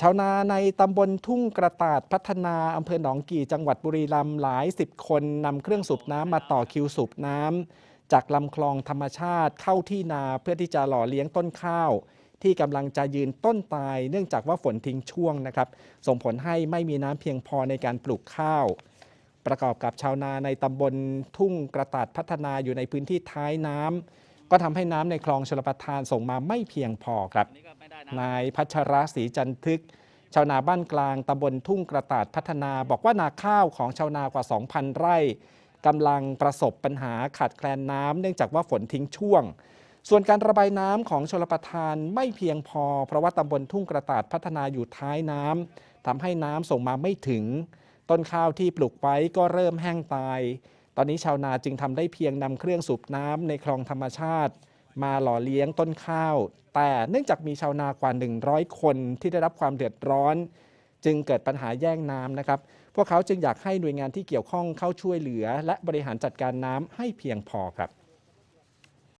ชาวนาในตำบลทุ่งกระตาดพัฒนาอำเภอหนองกี่จังหวัดบุรีรัมย์หลายสิบคนนำเครื่องสูบน้ำมาต่อคิวสูบน้ำจากลำคลองธรรมชาติเข้าที่นาเพื่อที่จะหล่อเลี้ยงต้นข้าว ที่กำลังจะยืนต้นตาย เนื่องจากว่าฝนทิ้งช่วงนะครับ ส่งผลให้ไม่มีน้ำเพียงพอในการปลูกข้าว ประกอบกับชาวนาในตำบลทุ่งกระตาดพัฒนาอยู่ในพื้นที่ท้ายน้ำ ก็ทำให้น้ำในคลองชลประทานส่งมาไม่เพียงพอครับ นายพัชรศรีจันทึก ชาวนาบ้านกลางตำบลทุ่งกระตาดพัฒนา บอกว่านาข้าวของชาวนากว่า 2,000 ไร่กำลังประสบปัญหาขาดแคลนน้ำเนื่องจากว่าฝนทิ้งช่วง ส่วนการระบายน้ำของชลประทานไม่เพียงพอ เพราะว่าตำบลทุ่งกระตาดพัฒนาอยู่ท้ายน้ำทำให้น้ำส่งมาไม่ถึง ต้นข้าวที่ปลูกไว้ก็เริ่มแห้งตาย ตอนนี้ชาวนาจึงทำได้เพียงนำเครื่องสูบน้ำในคลองธรรมชาติ มาหล่อเลี้ยงต้นข้าว แต่เนื่องจากมีชาวนากว่า 100 คนที่ได้รับความเดือดร้อน จึงเกิดปัญหาแย่งน้ำนะครับ พวกเขาจึงอยากให้หน่วยงานที่เกี่ยวข้องเข้าช่วยเหลือ และบริหารจัดการน้ำให้เพียงพอครับ